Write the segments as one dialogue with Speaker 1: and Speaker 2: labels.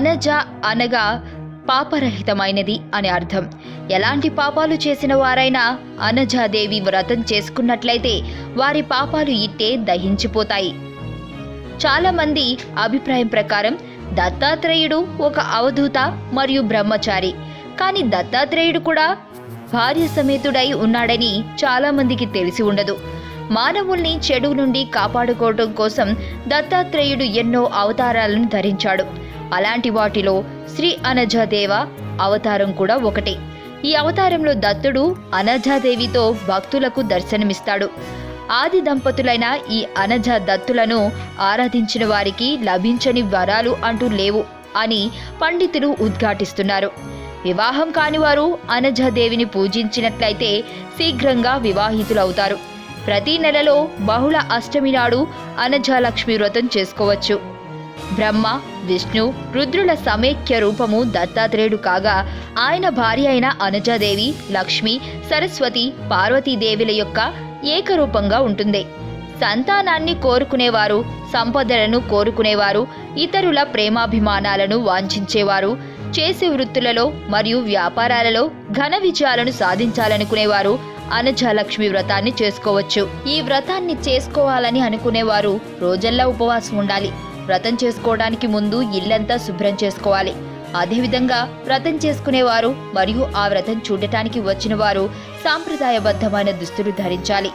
Speaker 1: అనజ అనగా పాపరహితమైనది అని అర్థం. ఎలాంటి పాపాలు చేసిన వారైనా అనజాదేవి వ్రతం చేసుకున్నట్లయితే వారి పాపాలు ఇట్టే దహించిపోతాయి. చాలామంది అభిప్రాయం ప్రకారం దత్తాత్రేయుడు ఒక అవధూత మరియు బ్రహ్మచారి. కానీ దత్తాత్రేయుడు కూడా భార్య సమేతుడై ఉన్నాడని చాలామందికి తెలిసి ఉండదు. మానవుల్ని చెడు నుండి కాపాడుకోవడం కోసం దత్తాత్రేయుడు ఎన్నో అవతారాలను ధరించాడు. అలాంటి వాటిలో శ్రీ అనజాదేవ అవతారం కూడా ఒకటే. ఈ అవతారంలో దత్తుడు అనజాదేవితో భక్తులకు దర్శనమిస్తాడు. ఆది దంపతులైన ఈ అనజ దత్తులను ఆరాధించిన వారికి లభించని వరాలు అంటూ లేవు అని పండితులు ఉద్ఘాటిస్తున్నారు. వివాహం కానివారు అనజాదేవిని పూజించినట్లయితే శీఘ్రంగా వివాహితులవుతారు. ప్రతి నెలలో బహుళ అష్టమి నాడు అనజాలక్ష్మి వ్రతం చేసుకోవచ్చు. బ్రహ్మ విష్ణు రుద్రుల సమైక్య రూపము దత్తాత్రేయుడు కాగా ఆయన భార్య అయిన అనజాదేవి లక్ష్మి సరస్వతి పార్వతీదేవిల యొక్క ఏకరూపంగా ఉంటుంది. సంతానాన్ని కోరుకునేవారు సంపదలను కోరుకునేవారు ఇతరుల ప్రేమాభిమానాలను వాంఛించేవారు చేసే వృత్తులలో మరియు వ్యాపారాలలో ఘన విజయాలను సాధించాలనుకునేవారు అనజాలక్ష్మి వ్రతాన్ని చేసుకోవచ్చు. ఈ వ్రతాన్ని చేసుకోవాలని అనుకునేవారు రోజల్లా ఉపవాసం ఉండాలి. వ్రతం చేసుకోవడానికి ముందు ఇల్లంతా శుభ్రం చేసుకోవాలి. అదేవిధంగా వ్రతం చేసుకునేవారు మరియు ఆ వ్రతం చూడటానికి వచ్చిన వారు సాంప్రదాయబద్ధమైన దుస్తులు ధరించాలి.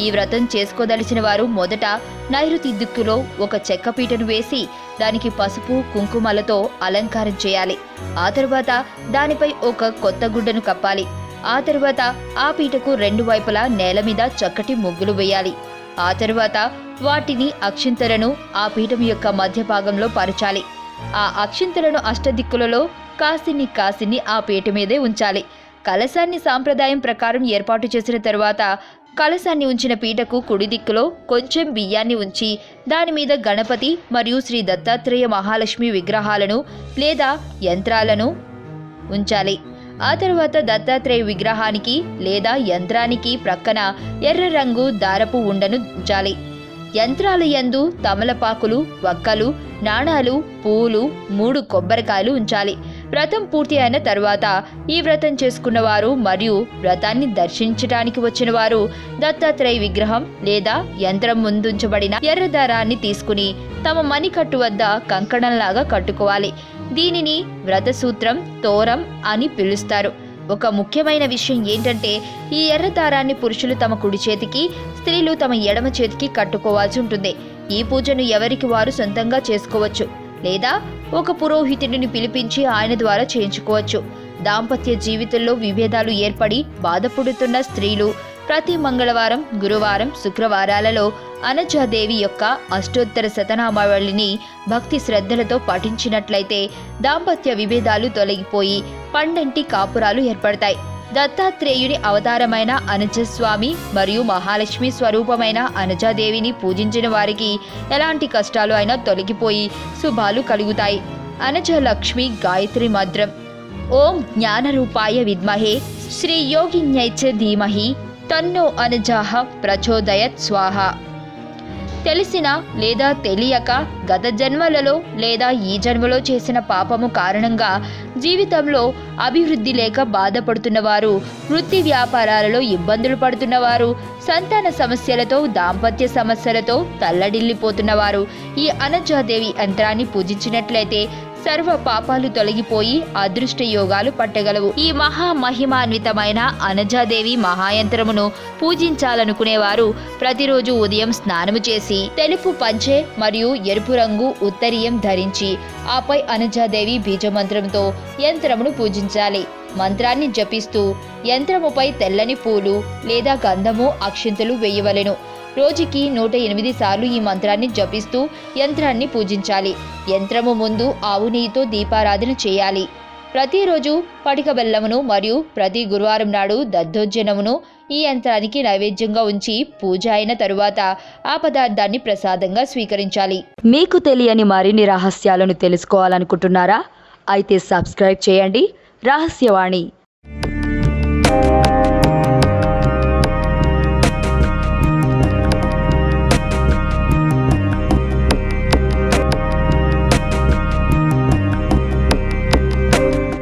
Speaker 1: ఈ వ్రతం చేసుకోదలిచిన వారు మొదట నైరుతి దిక్కులో ఒక చెక్క పీటను వేసి దానికి పసుపు కుంకుమలతో అలంకారం చేయాలి. ఆ తరువాత దానిపై ఒక కొత్త గుడ్డను కప్పాలి. ఆ తరువాత ఆ పీటకు రెండు వైపులా నేల మీద చక్కటి ముగ్గులు వేయాలి. ఆ తరువాత వాటిని అక్షింతలను ఆ పీఠం యొక్క మధ్య భాగంలో పరచాలి. ఆ అక్షింతలను అష్టదిక్కులలో కాసిని కాసిని ఆ పీఠ మీదే ఉంచాలి. కలశాన్ని సాంప్రదాయం ప్రకారం ఏర్పాటు చేసిన తరువాత కలశాన్ని ఉంచిన పీటకు కుడి దిక్కులో కొంచెం బియ్యాన్ని ఉంచి దాని మీద గణపతి మరియు శ్రీ దత్తాత్రేయ మహాలక్ష్మి విగ్రహాలను లేదా యంత్రాలను ఉంచాలి. ఆ తరువాత దత్తాత్రేయ విగ్రహానికి లేదా యంత్రానికి ప్రక్కన ఎర్ర రంగు దారపు ఉండను ఉంచాలి. యంత్రాల యందు తమలపాకులు వక్కలు నాణాలు పూలు మూడు కొబ్బరికాయలు ఉంచాలి. వ్రతం పూర్తి అయిన తర్వాత ఈ వ్రతం చేసుకున్నవారు మరియు వ్రతాన్ని దర్శించడానికి వచ్చిన వారు దత్తాత్రేయ విగ్రహం లేదా యంత్రం ముందుంచబడిన ఎర్ర దారాన్ని తీసుకుని తమ మణికట్టు వద్ద కంకణంలాగా కట్టుకోవాలి. దీనిని వ్రతసూత్రం తోరం అని పిలుస్తారు. ఒక ముఖ్యమైన విషయం ఏంటంటే ఈ ఎర్ర దారాన్ని పురుషులు తమ కుడి చేతికి స్త్రీలు తమ ఎడమ చేతికి కట్టుకోవాల్సి ఉంటుంది. ఈ పూజను ఎవరికి వారు సొంతంగా చేసుకోవచ్చు. లేదా ఒక పురోహితుడిని పిలిపించి ఆయన ద్వారా చేయించుకోవచ్చు. దాంపత్య జీవితంలో విభేదాలు ఏర్పడి బాధపడుతున్న స్త్రీలు ప్రతి మంగళవారం గురువారం శుక్రవారాలలో అనజాదేవి యొక్క అష్టోత్తర శతనామావళిని భక్తి శ్రద్ధలతో పఠించినట్లయితే దాంపత్య విభేదాలు తొలగిపోయి పండంటి కాపురాలు ఏర్పడతాయి. దత్తాత్రేయుని అవతారమైన అనజస్వామి మరియు మహాలక్ష్మి స్వరూపమైన అనజాదేవిని పూజించిన వారికి ఎలాంటి కష్టాలు అయినా తొలగిపోయి శుభాలు కలుగుతాయి. అనజలక్ష్మి గాయత్రి మంత్రం. ఓం జ్ఞానరూపాయ విద్మహే. శ్రీ యోగిన్యైచ ధీమహి. తన్నో అనజాహ ప్రచోదయత్ స్వాహ. తెలిసిన లేదా తెలియక గత జన్మలలో లేదా ఈ జన్మలో చేసిన పాపము కారణంగా జీవితంలో అభివృద్ధి లేక బాధపడుతున్నవారు వృత్తి వ్యాపారాలలో ఇబ్బందులు పడుతున్నవారు సంతాన సమస్యలతో దాంపత్య సమస్యలతో తల్లడిల్లిపోతున్నవారు. ఈ అనజాదేవి యంత్రాన్ని పూజించినట్లయితే సర్వ పాపాలు తొలగిపోయి అదృష్ట యోగాలు పట్టగలవు. ఈ మహా మహిమాన్వితమైన అనజాదేవి మహాయంత్రమును పూజించాలనుకునేవారు ప్రతిరోజు ఉదయం స్నానము చేసి తెలుపు పంచె మరియు ఎరుపు రంగు ఉత్తరీయం ధరించి ఆపై అనజాదేవి బీజమంత్రంతో యంత్రమును పూజించాలి. మంత్రాన్ని జపిస్తూ యంత్రముపై తెల్లని పూలు లేదా గంధము అక్షింతలు వేయవలెను. రోజుకి నూట ఎనిమిది సార్లు ఈ మంత్రాన్ని జపిస్తూ యంత్రాన్ని పూజించాలి. యంత్రము ముందు ఆవు నెయ్యితో దీపారాధన చేయాలి. ప్రతిరోజు పటిక బెల్లమును మరియు ప్రతి గురువారం నాడు దద్దోజనమును ఈ యంత్రానికి నైవేద్యంగా ఉంచి పూజ అయిన తరువాత ఆ పదార్థాన్ని ప్రసాదంగా స్వీకరించాలి.
Speaker 2: మీకు తెలియని మరిన్ని రహస్యాలను తెలుసుకోవాలనుకుంటున్నారా? అయితే సబ్స్క్రైబ్ చేయండి. రహస్యవాణి.